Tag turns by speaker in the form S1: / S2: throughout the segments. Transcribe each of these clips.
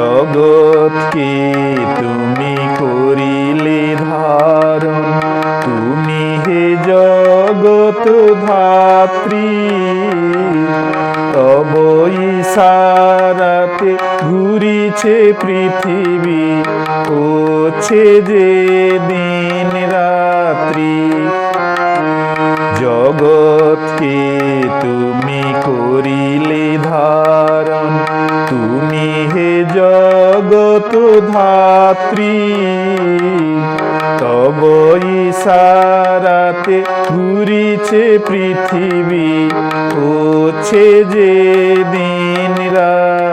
S1: জগৎকে তুমি করিলে ধারণ? তুমি হে জগৎ ধাত্রী, তব ইশারাতে ঘুরিছে পৃথিবী হচ্ছে যে দিন রাত্রি। জগৎকে তুমি করিলে ধারণ? তুমি হে জগৎ ধাত্রী তব ইসারাতে ঘুরিছে পৃথিবী হচ্ছে যে দিন রাত্রি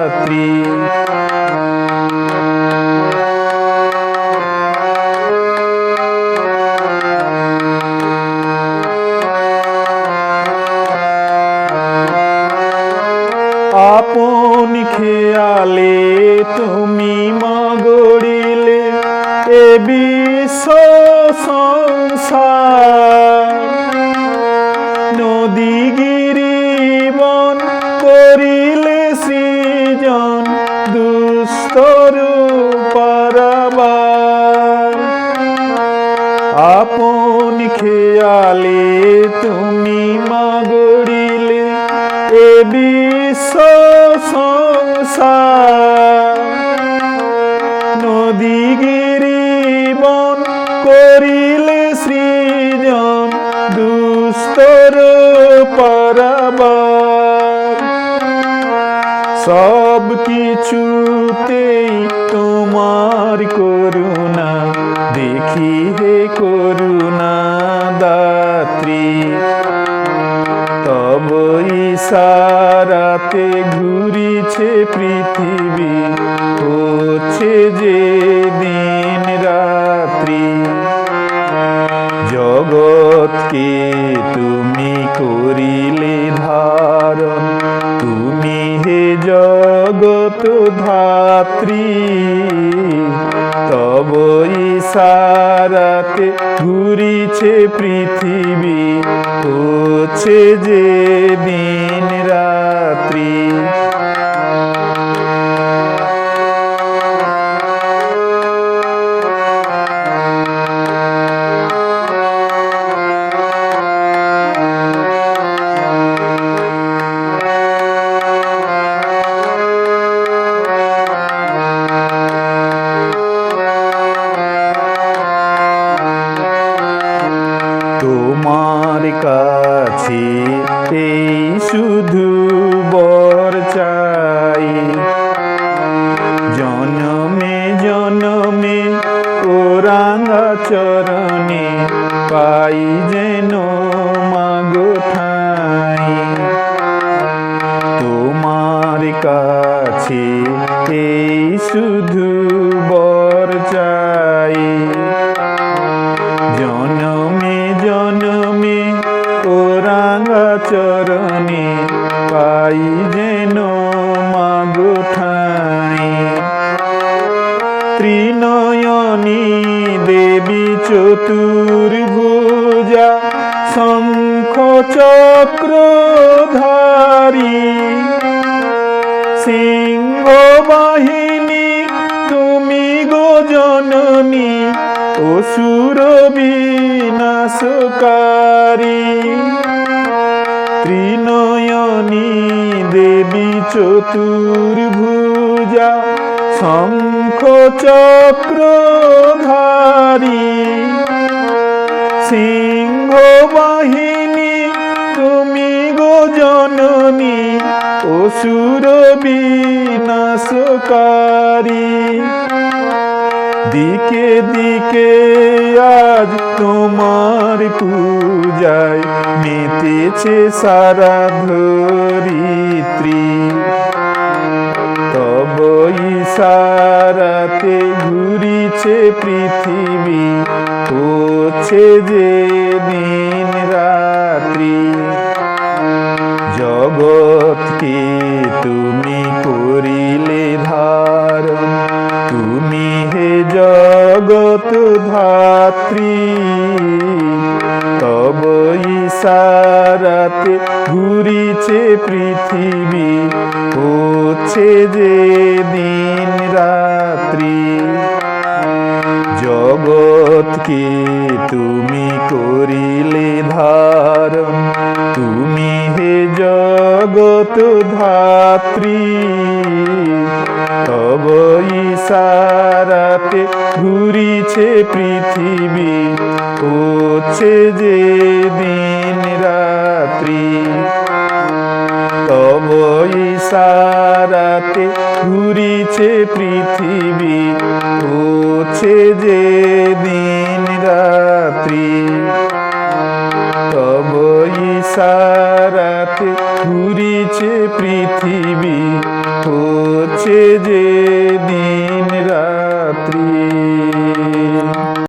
S1: দুস্তর পরবার। সব কিছুতেই তোমার করুণা দেখি হে করুণা দাত্রী তবই সারাতে ঘুরিছে পৃথিবী জগৎ ধাত্রী তব ইসারাতে ঘুরিছে পৃথিবী হচ্ছে যে দিন। এই শুধু বর চাই। জনমে জনমে ওরাঙ্গা চরণে পাই যেন চতুর্ভুজা শঙ্খ চক্রধারী সিংহ বাহিনী, তুমি গো জননী, অসুর বিনাশকারী। ত্রিনয়নী দেবী চতুর্ভুজা শঙ্খ চক্রধারী সিংহ বাহিনী তুমি গো জননী, অসুর বিনাশকারী। দিকে দিকে আজ তোমার পূজায় মেতেছে সারা ধরিত্রী। তব ইশারাতে ঘুরিছে পৃথিবী হচ্ছে যে ঘুরিছে পৃথিবী, হচ্ছে যে দিন রাত্রি। জগৎকে তুমি করিলে ধার? তুমি হে জগত ধাত্রী। তব ইসারাতে ঘুরিছে পৃথিবী, হচ্ছে যে ইশারাতে ঘুরিছে পৃথিবী হচ্ছে যে দিন রাত্রি। তব সারাতে ঘুরিছে পৃথিবী হচ্ছে যে